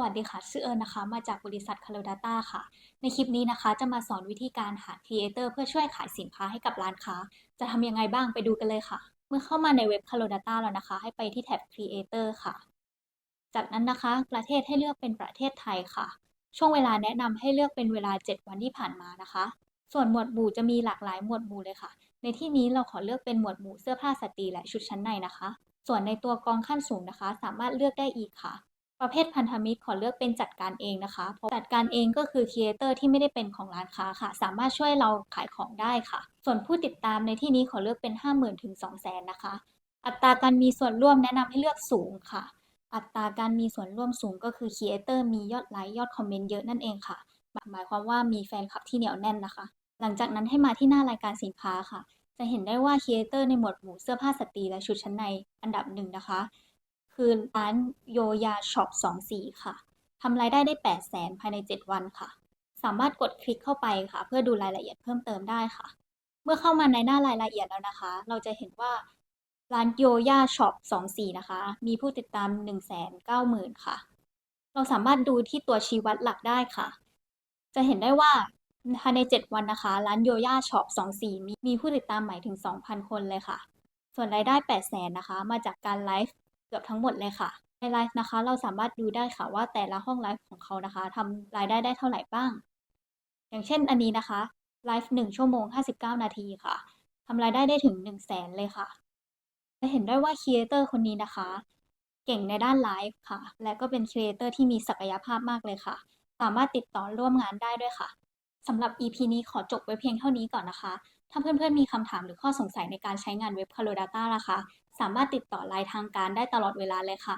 วัสดีค่ะ ชื่อเอิญนะคะ มาจากบริษัท Color Data ค่ะ ในคลิปนี้นะคะ จะมาสอนวิธีการหา Creator เพื่อช่วยขายสินค้าให้กับร้านค้า จะทำยังไงบ้างไปดูกันเลยค่ะ เมื่อเข้ามาในเว็บ Color Data แล้วนะคะ ให้ไปที่แท็บ Creator ค่ะ จากนั้นนะคะ ประเทศให้เลือกเป็นประเทศไทยค่ะ ช่วงเวลาแนะนำให้เลือกเป็นเวลา 7 วันที่ผ่านมานะคะ ส่วนหมวดหมู่จะมีหลากหลายหมวดหมู่เลยค่ะ ในที่นี้เราขอเลือกเป็นหมวดหมู่เสื้อผ้าสตรีและชุดชั้นในนะคะ ส่วนในตัวกองขั้นสูงนะคะ สามารถเลือกได้อีกค่ะ ประเภทพันธมิตรขอเลือกเป็นจัดการเองนะคะ เพราะจัดการเองก็คือครีเอเตอร์ที่ไม่ได้เป็นของร้านค้าค่ะ สามารถช่วยเราขายของได้ค่ะ ส่วนผู้ติดตามในที่นี้ขอเลือกเป็น 50,000ถึง200,000นะคะ อัตราการมีส่วนร่วมแนะนำให้เลือกสูงค่ะ อัตราการมีส่วนร่วมสูงก็คือครีเอเตอร์มียอดไลค์ยอดคอมเมนต์เยอะนั่นเองค่ะ หมายความว่ามีแฟนคลับที่เหนียวแน่นนะคะ หลังจากนั้นให้มาที่หน้ารายการสินค้าค่ะ จะเห็นได้ว่าครีเอเตอร์ในหมวดหมู่เสื้อผ้าสตรีและชุดชั้นในอันดับหนึ่งนะคะ คือร้านโยยาช็อป24ค่ะทำรายได้ได้8 0 0แสนภายใน7วันค่ะ สามารถกดคลิกเข้าไปค่ะ เพื่อดูรายละเอียดเพิ่มเติมได้ค่ะ เมื่อเข้ามาในหน้ารายละเอียดแล้วนะคะ เราจะเห็นว่าร้านโยยาช็อป24นะคะ มีผู้ติดตาม190,000ค่ะ เราสามารถดูที่ตัวชี้วัดหลักได้ค่ะ จะเห็นได้ว่าภายใน7วันนะคะ ร้านโยย่าช็อป24มีมีผู้ติดตามใหม่ถึง2,000คนเลยค่ะ ส่วนรายได้8 0 0แสนนะคะ มาจากการไลฟ์ เกือบทั้งหมดเลยค่ะ ในไลฟ์นะคะ เราสามารถดูได้ค่ะว่าแต่ละห้องไลฟ์ของเขานะคะทำรายได้ได้เท่าไหร่บ้าง อย่างเช่นอันนี้นะคะไลฟ์1ชั่วโมง 59 นาทีค่ะทำรายได้ได้ถึง 1 0 0 0 0แสนเลยค่ะจะเห็นได้ว่าครีเอเตอร์คนนี้นะคะ เก่งในด้านไลฟ์ค่ะ และก็เป็นครีเอเตอร์ที่มีศักยภาพมากเลยค่ะ สามารถติดต่อร่วมงานได้ด้วยค่ะสำหรับ EP นี้ขอจบไว้เพียงเท่านี้ก่อนนะคะ ถ้าเพื่อนๆ มีคำถามหรือข้อสงสัยในการใช้งานเว็บ c a l o Data นะคะ สามารถติดต่อไลน์ทางการได้ตลอดเวลาเลยค่ะ